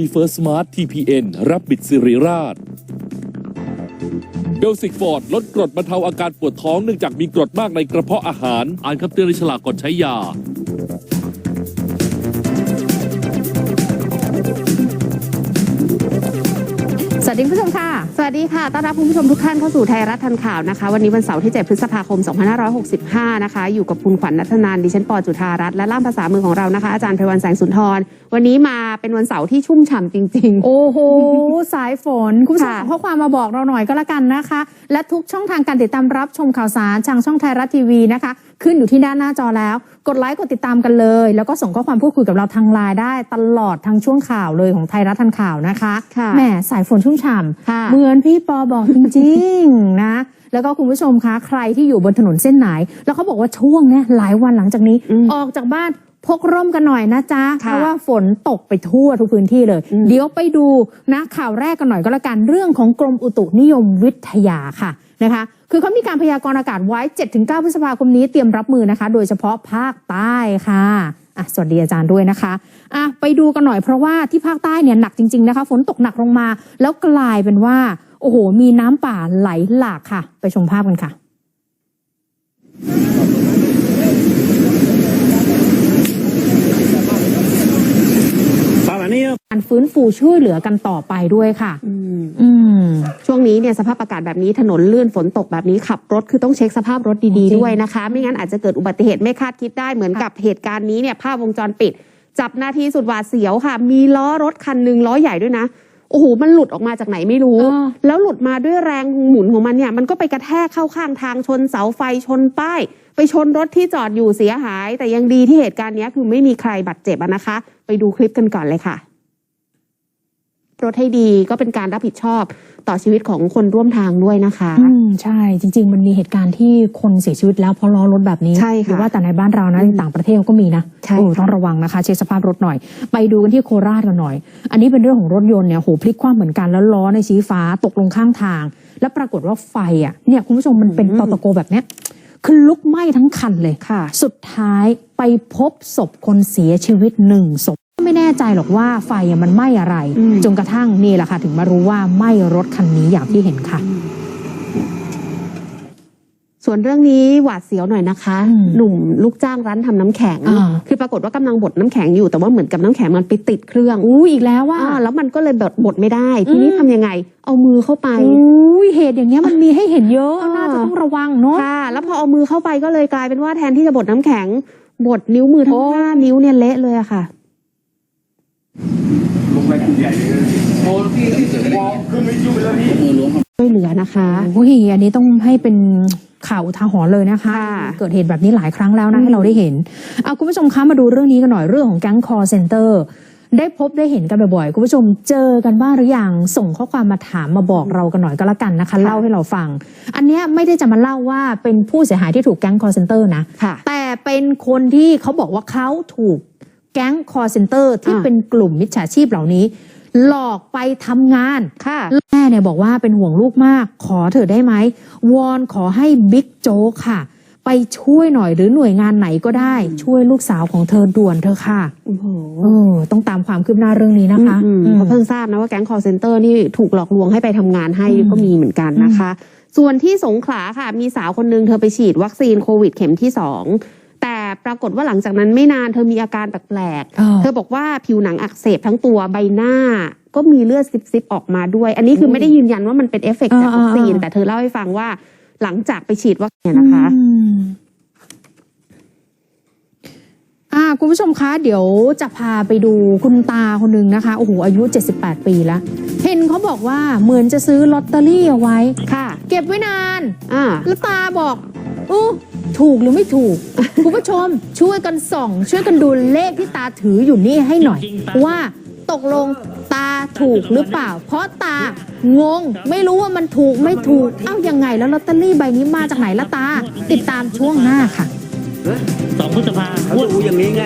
มีเฟิร์สสมาร์ท TPN รับบิดสิริราชเบลสิกฟอร์ดลดกรดบรรเทาอาการปวดท้องเนื่องจากมีกรดมากในกระเพาะอาหาร อ่านคำเตือนในฉลากก่อนใช้ยา สวัสดีคุณผู้ชมค่ะ สวัสดีค่ะ ต้อนรับคุณผู้ชมทุกท่านเข้าสู่ไทยรัฐทันข่าวนะคะ วันนี้วันเสาร์ที่ 7 พฤษภาคม 2565 นะคะ อยู่กับคุณขวัญนัทนานดิฉันปอจุธารัตน์และล่ามภาษามือของเรานะคะ อาจารย์ไพวันแสงสุนทร วันนี้มาเป็นวันเสาร์ที่ชุ่มฉ่ำจริงโอ้โห สายฝน คุณผู้ชมค่ะส่งข้อความมาบอกเราหน่อยก็แล้วกันนะคะ และทุกช่องทางการติดตามรับชมข่าวสารทางช่องไทยรัฐทีวีนะคะ ขึ้นอยู่ที่ด้านหน้าจอแล้ว กดไลค์กดติดตามกันเลย แล้วก็ส่งข้อความพูดคุยกับเราทางไลน์ได้ตลอดทั้งช่วงข่าวเลยของไทยรัฐทันข่าวนะคะค่ะแหมสายฝนชุ่มฉ่ำค่ะ เหมือนพี่ปอบอกจริงๆ นะ แล้วก็คุณผู้ชมคะใครที่อยู่บนถนนเส้นไหน แล้วเขาบอกว่าช่วงเนี้ยหลายวันหลังจากนี้ อืมออกจากบ้านพกร่มกันหน่อยนะจ๊ะเพค่ะราะว่าฝนตกไปทั่วทุกพื้นที่เลย อืม เดี๋ยวไปดูนะข่าวแรกกันหน่อยก็แล้วกันเรื่องของกรมอุตุนิยมวิทยาค่ะนะคะ คือเขามีการพยากรณ์อากาศไว้ 7-9 พฤษภาคมนี้เตรียมรับมือนะคะ โดยเฉพาะภาคใต้ค่ะอะสวัสดีอาจารย์ด้วยนะคะอะไปดูกันหน่อยเพราะว่าที่ภาคใต้เนี่ยหนักจริง ๆนะคะ ฝนตกหนักลงมา แล้วกลายเป็นว่า โอ้โห มีน้ำป่าไหลหลากค่ะ ไปชมภาพกันค่ะ การฟื้นฟูช่วยเหลือกันต่อไปด้วยค่ะอืมอืม ช่วงนี้เนี่ยสภาพอากาศแบบนี้ถนนลื่นฝนตกแบบนี้ขับรถคือต้องเช็คสภาพรถดีจริๆงด้วยนะคะ ไม่งั้นอาจจะเกิดอุบัติเหตุไม่คาดคิดได้เหมือนกับเหตุการณ์นี้เนี่ยภาพวงจรปิด จับนาทีสุดหวาดเสียวค่ะ มีล้อรถคันหนึ่งล้อใหญ่ด้วยนะโอ้โหมันหลุดออกมาจากไหนไม่รู้ เออ แล้วหลุดมาด้วยแรงหมุนของมันเนี่ย มันก็ไปกระแทกเข้าข้างทางชนเสาไฟชนป้าย ไปชนรถที่จอดอยู่เสียหาย แต่ยังดีที่เหตุการณ์เนี้ยคือไม่มีใครบาดเจ็บอะนะคะ ไปดูคลิปกันก่อนเลยค่ะ รถให้ดีก็เป็นการรับผิดชอบต่อชีวิตของคนร่วมทางด้วยนะคะอืมใช่จริง ๆ มันมีเหตุการณ์ที่คนเสียชีวิตแล้วเพราะล้อรถแบบนี้ใช่ค่ะหรือว่าแต่ในบ้านเรานะอืมในต่างประเทศก็มีนะใช่โอ้ค่ะต้องระวังนะคะ เช็คสภาพรถหน่อย ไปดูกันที่โคราชกันหน่อย อันนี้เป็นเรื่องของรถยนต์เนี่ยโหพลิกคว่ำเหมือนกันแล้วล้อในชี้ฟ้าตกลงข้างทาง แล้วปรากฏว่าไฟอะเนี่ยคุณผู้ชมมันเป็นตอตะโกแบบเนี้ยคือลุกไหม้ทั้งคันเลยค่ะ สุดท้ายไปพบศพคนเสียชีวิตหนึ่งศพไม่แน่ ใจหรอกว่าไฟอะมันไหม้อะไรอืมจนกระทั่งนี่แหละค่ะ ถึงมารู้ว่าไหม้รถคันนี้อย่างที่เห็นค่ะ ส่วนเรื่องนี้หวาดเสียวหน่อยนะคะอืมหนุ่มลูกจ้างร้านทำน้ำแข็งอ่าคือปรากฏว่ากำลังบดน้ำแข็งอยู่แต่ว่าเหมือนกับน้ำแข็งมันไปติดเครื่องอู้อีกแล้วว่าอ่าแล้วมันก็เลยบดบดไม่ได้ทีนี้อืมทำยังไง เอามือเข้าไปอุ้ยเหตุอย่างเงี้ยมันมีให้เห็นเยอะอ่าน่าจะต้องระวังเนาะค่ะแล้วพอเอามือเข้าไปก็เลยกลายเป็นว่าแทนที่จะบดน้ำแข็งบดนิ้วมือทั้งโอ้ห้านิ้วเนี่ยเละเลยอะค่ะ ลงไปกลุ่มใหญ่เลยโอ้ที่ที่สุดวอลขึ้นไม่ยุ่งแล้วพี่มือล้วงช่วยเหลือนะคะโอ้ยอันนี้ต้องให้เป็นข่าวอุทาหรณ์เลยนะคะค่ะเกิดเหตุแบบนี้หลายครั้งแล้วอืนะมให้เราได้เห็นเอาคุณผู้ชมคะมาดูเรื่องนี้กันหน่อยเรื่องของแก๊งคอร์เซนเตอร์ได้พบได้เห็นกันบ่อยๆ คุณผู้ชมเจอกันบ้างหรือยังส่งข้อความมาถามมาบอกเรากันหน่อยก็แล้วกันนะคะ เล่าให้เราฟัง อันเนี้ยไม่ได้จะมาเล่าว่าเป็นผู้เสียหายที่ถูกแก๊งคอร์เซนเตอร์นะค่ะแต่เป็นคนที่เขาบอกว่าเขาถูก แก๊งคอร์เซนเตอร์ที่อ่าเป็นกลุ่มมิจฉาชีพเหล่านี้ หลอกไปทำงานค่ะแม่เนี่ยบอกว่าเป็นห่วงลูกมาก ขอเถอะได้ไหมวอนขอให้บิ๊กโจ๊กค่ะ ไปช่วยหน่อยหรือหน่วยงานไหนก็ได้ ช่วยลูกสาวของเธอด่วนเถอะค่ะโอ้โหเออต้องตามความคืบหน้าเรื่องนี้นะคะอืมอืมเพราะเพิ่งทราบนะว่าแก๊ง call center นี่ถูกหลอกลวงให้ไปทำงานให้อืมก็มีเหมือนกันนะคะ ส่วนที่สงขลาค่ะ มีสาวคนหนึงเธอไปฉีดวัคซีนโควิดเข็มที่สองแต่ ปรากฏว่าหลังจากนั้นไม่นานเธอมีอาการแปลกเออๆเธอบอกว่าผิวหนังอักเสบทั้งตัวใบหน้าก็มีเลือดซิบๆออกมาด้วย อันนี้คือไม่ได้ยืนยันว่ามันเป็นเอฟเฟกต์จากอ่าวัคซีนอ่าแต่เธอเล่าให้ฟังว่าหลังจากไปฉีดวัคซีนนะคะอืมอ่าคุณผู้ชมคะ เดี๋ยวจะพาไปดูคุณตาคนหนึ่งนะคะ โอ้โห อายุ 78 ปีแล้ว เห็นเขาบอกว่าเหมือนจะซื้อลอตเตอรี่เอาไว้ ค่ะ เก็บไว้นาน อ่า แล้วตาบอกอู้ ถูกหรือไม่ถูก คุณผู้ชมช่วยกันส่อง ช่วยกันดูเลขที่ตาถืออยู่นี่ให้หน่อย ว่าตกลงตาถูกหรือเปล่า เพราะตางง ไม่รู้ว่ามันถูกไม่ถูก เอ้ายังไงแล้วลอตเตอรี่ใบนี้มาจากไหนละตา ติดตามช่วงหน้าค่ะสองพฤษภาเขาดูอย่างนี้ไง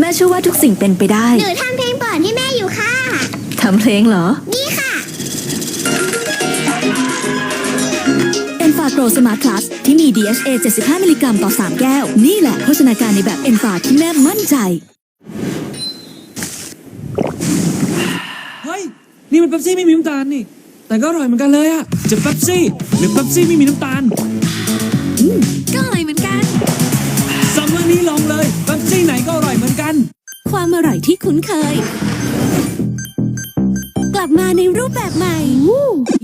แม่เชื่อว่าทุกสิ่งเป็นไปได้ หนูทำเพลงเปิดให้แม่อยู่ค่ะทำเพลงเหรอ นี่ค่ะเป็นฝาาโกรสมาร์ทพลัสที่มี DHA 75 มิลลิกรัมต่อ 3 แก้ว นี่แหละโภชนาการในแบบเอนฟาที่แม่มั่นใจ เฮ้ย นี่มันเป๊ปซี่ไม่มีน้ำตาลนี่ แต่ก็อร่อยเหมือนกันเลยอะจะเป๊ปซี่ หรือเป๊ปซี่ไม่มีน้ำตาล ก็อร่อยเหมือนกัน ซัมเมอร์นี้ลองเลยเป๊ปซี่ไหนก็อร่อยเหมือนกัน ความอร่อยที่คุ้นเคยกลั บมาในรูปแบบใหม่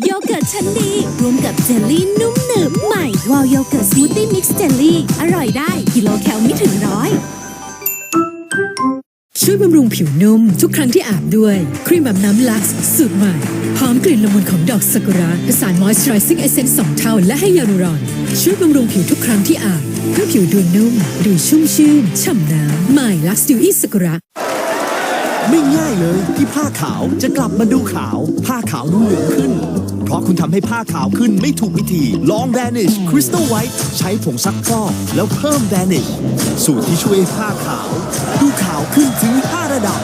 โยเกิร์ตชั้นดี รวมกับเจลลี่นุ่มหนึบใหม่วาวโยเกิร์ตสมูทตี้มิกซ์เจลลี่ อร่อยได้กิโลแคลไม่ถึงร้อยช่วยบำรุงผิวนุ่ม ทุกครั้งที่อาบด้วย ครีมอาบน้ำลักซ์สูตรใหม่หอมกลิ่นละมุนของดอกซากุระผสานมอยส์เจอร์ซิ่งเอเซนส์สองเท่า และให้ยาลูรอน ช่วยบำรุงผิวทุกครั้งที่อาบ เพื่อผิวดูนุ่ม ดูชุ่มชื่น ฉ่ำน้ำใหม่ลักซ์ดิวอี้ซากุระ ไม่ง่ายเลยที่ผ้าขาวจะกลับมาดูขาว ผ้าขาวดูเหลืองขึ้น เพราะคุณทำให้ผ้าขาวขึ้นไม่ถูกวิธี ลอง Vanish Crystal White ใช้ผงซักฟอกแล้วเพิ่ม Vanish สูตรที่ช่วยผ้าขาว ดูขาวขึ้นถึง 5 ระดับ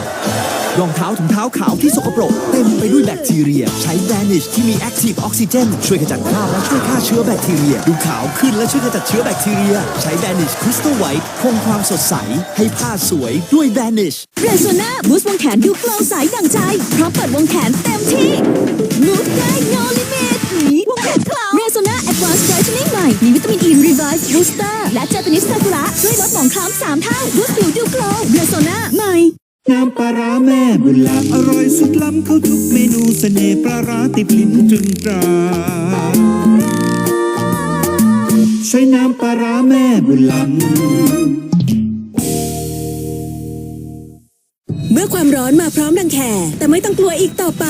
รองเท้าถุงเท้าขาวที่สกปรก เต็มไปด้วยแบคทีเรีย ใช้ Vanish ที่มี Active Oxygen ช่วยขจัดคราบและช่วยฆ่าเชื้อแบคทีเรีย ดูขาวขึ้นและช่วยขจัดเชื้อแบคทีเรีย ใช้ Vanish Crystal White คงความสดใส ให้ผ้าสวยด้วย Vanish เรโซนาบูสต์วงแขนดูกลว์ใสดังใจ พราะเปิดวงแขนเต็มที่ Move ได้ no limit นี้วงแขนคลาวเรโซนา Advanced Brightening ใหม่มีวิตามินอี Revive Booster และเจ a ปนิสซากุระช่วยลดหมองคล้ำสามเท่าบูสต์ผิวดู ร้าแม่บุญลาอร่อยสุดล้ำเข้าทุกเมนูเสน่ห์ปลาร้าติดลิ้นตรึงตราใช้น้ำปลาร้าแม่บุญลำเมื่อความร้อนมาพร้อมดังแคแต่ไม่ต้องกลัวอีกต่อไป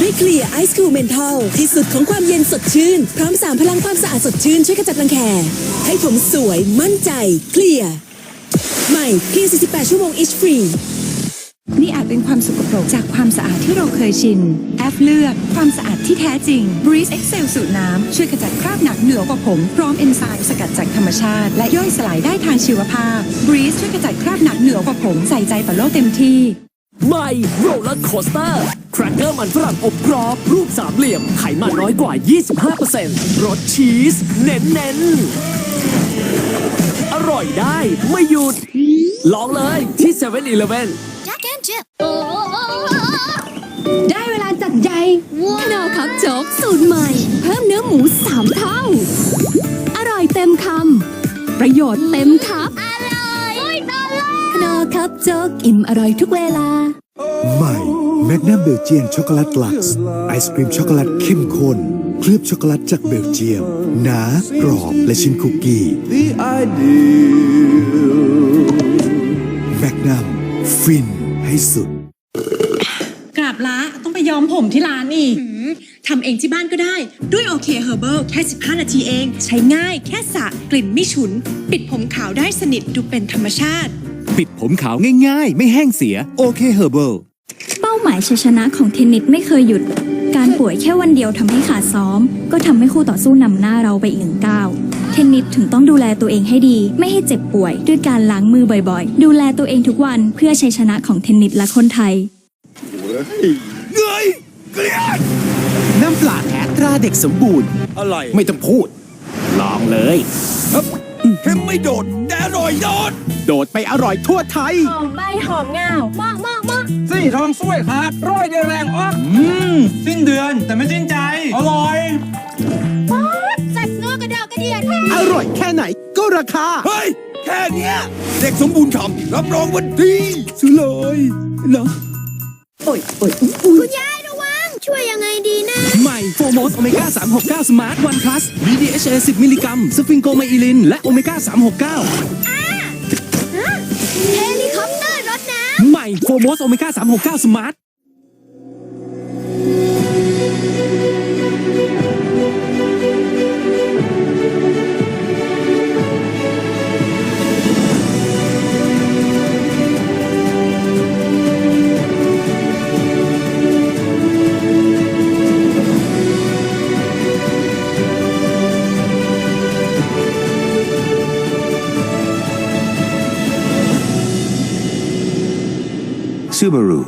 ด้วยเคลียร์ไอซ์คูลเมนทอลที่สุดของความเย็นสดชื่น พร้อมสามพลังความสะอาดสดชื่น ช่วยขจัดรังแคให้ผมสวยมั่นใจ เคลียร์ใหม่เคลียร์48 ชั่วโมง itch free นี่อาจเป็นความสกปรกจากความสะอาดที่เราเคยชิน แอฟเลือกความสะอาดที่แท้จริง Breeze Excel สูตรน้ำ ช่วยขจัดคราบหนักเหนือกว่าผม พร้อมเอนไซม์สกัดจากธรรมชาติ และย่อยสลายได้ทางชีวภาพ Breeze ช่วยขจัดคราบหนักเหนือกว่าผม ใส่ใจต่อโลกเต็มที่ใหม่โรลเลอร์โคสเตอร์แครกเกอร์มันฝรั่งอบกรอบ รูปสามเหลี่ยม ไขมันน้อยกว่า 25%รสชีส เน้นเน้นๆอร่อยได้ไม่หยุด ลองเลยที่7 e เ e ่ e อ Jack and Jill ได้เวลาจัดใหญ่ขนอครับโจ๊กสูตรใหม่ เพิ่มเนื้อหมูสามเท่า อร่อยเต็มคำ ประโยชน์เต็มครับ อร่อยขนอครับโจ๊กอิ่มอร่อยทุกเวลา ใหม่แมกนัมเบลเจียนช็อกโกแลตลักซ์ไอศครีมช็อกโกแลตเข้มข้นเคลือบช็อกโกแลตจากเบลเจียม หนากรอบและชิ้นคุกกี้ The ideal แมกนัม ฟินให้สุด กราบละต้องไปย้อมผมที่ร้านอีกทำเองที่บ้านก็ได้ ด้วยโอเคเฮอร์เบิลแค่ 15 นาทีเอง ใช้ง่ายแค่สระกลิ่นไม่ฉุน ปิดผมขาวได้สนิทดูเป็นธรรมชาติ ปิดผมขาวง่ายๆ ไม่แห้งเสียโอเคเฮอร์เบิลเป้าหมายชัยชนะของเทนนิสไม่เคยหยุด การป่วยแค่วันเดียวทำให้ขาดซ้อม ก็ทำให้คู่ต่อสู้นำหน้าเราไปอีกหนึ่งก้าว เทนนิสถึงต้องดูแลตัวเองให้ดี ไม่ให้เจ็บป่วย ด้วยการล้างมือบ่อยๆ ดูแลตัวเองทุกวันเพื่อชัยชนะของเทนนิสและคนไทยเงยเกลียดน้ำปลาแท้ตราเด็กสมบูรณ์อร่อยไม่ต้องพูด ลองเลยเค็มไม่โดดแต่อร่อยโดด โดดไปอร่อยทั่วไทย หอมใบหอมเงามากมากมากสี่ทองสวยขาดร้อยเดียวแรงออกสิ้นเดือนแต่ไม่สิ้นใจ อร่อย ร่อยแค่ไหนก็ราคา เฮ้ย แค่เนี้ย เด็กสมบูรณ์ฉ่ำรับรองว่าดีสุดเลยเหรอคุณยายระวัง ช่วยยังไงดีนะ ใหม่โฟโมสโอเมก้า369สมาร์ทวันพลัส BDHA 10 มิลลิกรัมสฟิงโกไมอิลิน และโอเมก้า369เฮลิคอปเตอร์รถน้ำ ใหม่โฟโมสโอเมก้า369ส ซูบารุ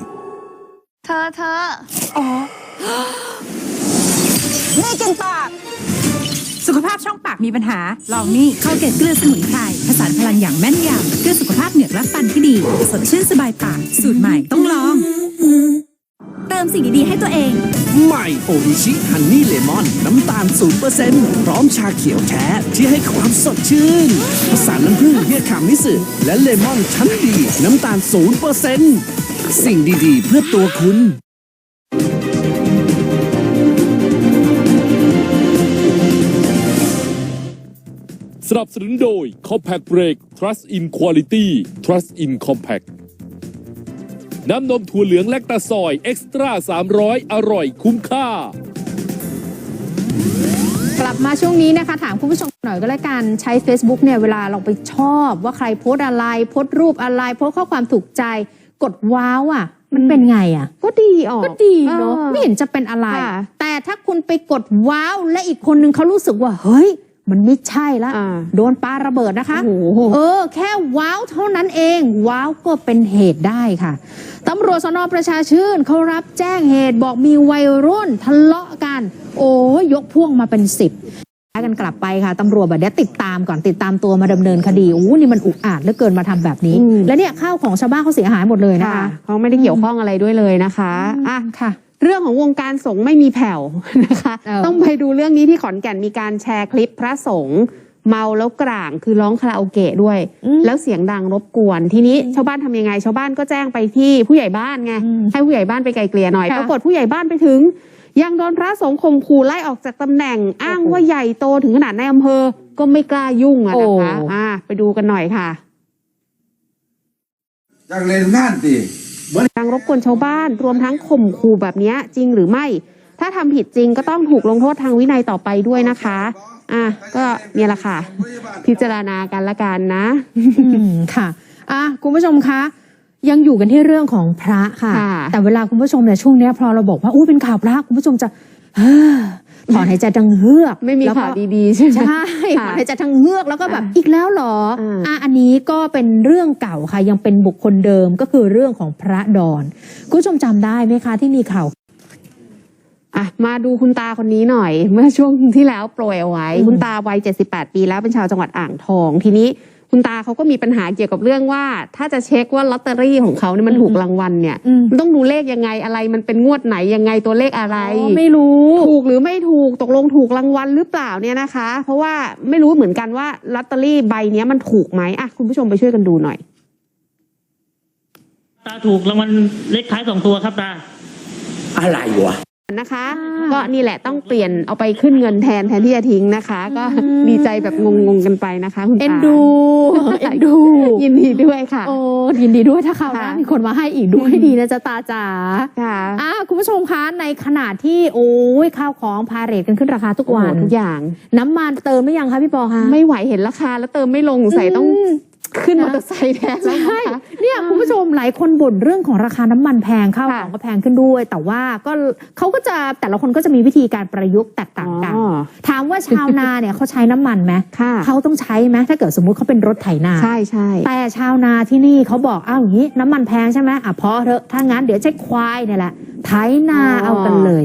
เธอเธอนี่กินปาก สุขภาพช่องปากมีปัญหา ลองนี่ข้าวเกล็ดเกลือสมุนไพรผสานพลังอย่างแม่นยำเพื่อสุขภาพเหงือกและฟันที่ดี สดชื่นสบายปาก สูตรใหม่ต้องลอง เติมสิ่งดีๆให้ตัวเอง ใหม่โออิชิฮันนี่เลมอน น้ำตาล 0%พร้อมชาเขียวแท้ที่ให้ความสดชื่น ผสานน้ำผึ้งเฮียคามิสึและเลมอนชั้นดี น้ำตาล 0% สิ่งดีๆ เพื่อตัวคุณสนับสนุนโดย Compact Break Trust in Quality Trust in Compact น้ำนมถั่วเหลืองแลคตาซอย เอ็กซ์ตร้า 300 อร่อยคุ้มค่า กลับมาช่วงนี้นะคะ ถามคุณผู้ชมหน่อยก็แล้วกันใช้ Facebook เนี่ย เวลาเราไปชอบว่าใครโพสต์อะไร โพสต์รูปอะไร โพสต์ข้อความถูกใจ กดว้าวอะ มันเป็นไงอะ ก็ดีออกก็ดีเนาะออไม่เห็นจะเป็นอะไรค่ะแต่ถ้าคุณไปกดว้าว และอีกคนนึงเขารู้สึกว่า เฮ้ย มันไม่ใช่ละอ่าโดนปาระเบิดนะคะโอ้โหเออ แค่ว้าวเท่านั้นเอง ว้าวก็เป็นเหตุได้ค่ะตำรวจสนประชาชื่นเขารับแจ้งเหตุบอกมีวัยรุ่นทะเลาะกัน โอ้ยยกพ่วงมาเป็นสิบ กันกลับไปค่ะตำรวจแบบเนี้ยติดตามก่อนติดตามตัวมาดำเนินคดีอู้นี่มันอุกอาจเหลือเกินมาทำแบบนี้อืมและเนี่ยข้าวของชาวบ้านเขาเสียหายหมดเลยนะค่ะคะเขาไม่ได้เกี่ยวข้องอะไรด้วยเลยนะคะอะค่ะ เรื่องของวงการสงฆ์ไม่มีแผ่วนะคะเออต้องไปดูเรื่องนี้ที่ขอนแก่นมีการแชร์คลิปพระสงฆ์เมาแล้วกลางคือร้องคาราโอเกะด้วย แล้วเสียงดังรบกวน ทีนี้ชาวบ้านทำยังไง ชาวบ้านก็แจ้งไปที่ผู้ใหญ่บ้านไงอืมให้ผู้ใหญ่บ้านไปไกลเกลี่ยหน่อยค่ะปรากฏผู้ใหญ่บ้านไปถึง ยังโดนพระสงฆ์ข่มขู่ไล่ออกจากตำแหน่งอ้างว่าใหญ่โตถึงขนาดในอำเภอ ก็ไม่กล้ายุ่งอะนะคะโอ้อะไปดูกันหน่อยค่ะอยากเล่นงานติทางรบกวนชาวบ้านรวมทั้งข่มขู่แบบเนี้ยจริงหรือไม่ ถ้าทำผิดจริงก็ต้องถูกลงโทษทางวินัยต่อไปด้วยนะคะอะก็เนี่ยแหละค่ะ พิจารณากันละกันนะอืมค่ะอะคุณผู้ชมคะ ยังอยู่กันที่เรื่องของพระค่ะ ค่ะแต่เวลาคุณผู้ชมเนี่ยช่วงเนี้ยพอเราบอกว่าอู้เป็นข่าวพระคุณผู้ชมจะเฮ้อถอนหายใจดังเฮือกไม่มีแล้วก็ ข่าวดีๆใช่ไหม ใช่ถค่ะอนหายใจดังเฮือกแล้วก็แบบอะอีกแล้วเหรออ่า อะอันนี้ก็เป็นเรื่องเก่าค่ะ ยังเป็นบุคคลเดิมก็คือเรื่องของพระดอนคุณผู้ชมจำได้ไหมคะที่มีข่าว อะมาดูคุณตาคนนี้หน่อย เมื่อช่วงที่แล้วโปรยเอาไว้ อืม คุณตาวัย 78 ปีแล้วเป็นชาวจังหวัดอ่างทอง ทีนี้ คุณตาเขาก็มีปัญหาเกี่ยวกับเรื่องว่า ถ้าจะเช็คว่าลอตเตอรี่ของเขาเนี่ยมันถูกรางวัลเนี่ยอืมมันต้องดูเลขยังไงอะไร มันเป็นงวดไหนยังไงตัวเลขอะไรอ๋อไม่รู้ถูกหรือไม่ถูกตกลงถูกรางวัลหรือเปล่าเนี่ยนะคะ เพราะว่าไม่รู้เหมือนกันว่าลอตเตอรี่ใบเนี้ยมันถูกไหมอะคุณผู้ชมไปช่วยกันดูหน่อย ตาถูกรางวัลเลขท้ายสองตัวครับตาอะไรวะ นะคะอ่าก็นี่แหละต้องเปลี่ยนเอาไปขึ้นเงินแทนแทนที่จะทิ้งนะคะ ก็อืมดีใจแบบงงๆกันไปนะคะคุณตาเอ็นดูเอ็นดู ยินดีด้วยค่ะ โอ้ยินดีด้วยถ้าคราวหน้าค่ะมีคนมาให้อีกดูให้ดีนะจ๊ะตาจ๋าค่ะอะคุณผู้ชมคะในขณะที่โอ้ยข้าวของพาเรทกันขึ้นราคาทุกโอ้โหวันทุกอย่าง น้ำมันเติมหรือยังคะพี่ปอคะไม่ไหวเห็นราคาแล้วเติมไม่ลงใส่ต้องอืม ขึ้นมอเตอร์ไซค์แทนแล้วใช่นะคะเนี่ยคุณผู้ชมหลายคนบ่นเรื่องของราคาน้ำมันแพงข้าวของก็แพงขึ้นด้วย แต่ว่าก็เขาก็จะแต่ละคนก็จะมีวิธีการประยุกต์แตกต่างกันอ๋อถามว่าชาวนาเนี่ยเขาใช้น้ำมันไหมค่ะเขาต้องใช้ไหมถ้าเกิดสมมุติเขาเป็นรถไถนาใช่ใช่แต่ชาวนาที่นี่เขาบอกอ้าวอย่างนี้น้ำมันแพงใช่ไหมอะพอเถอะถ้างั้นเดี๋ยวใช้ควายเนี่ยแหละไถนาเอากันเลย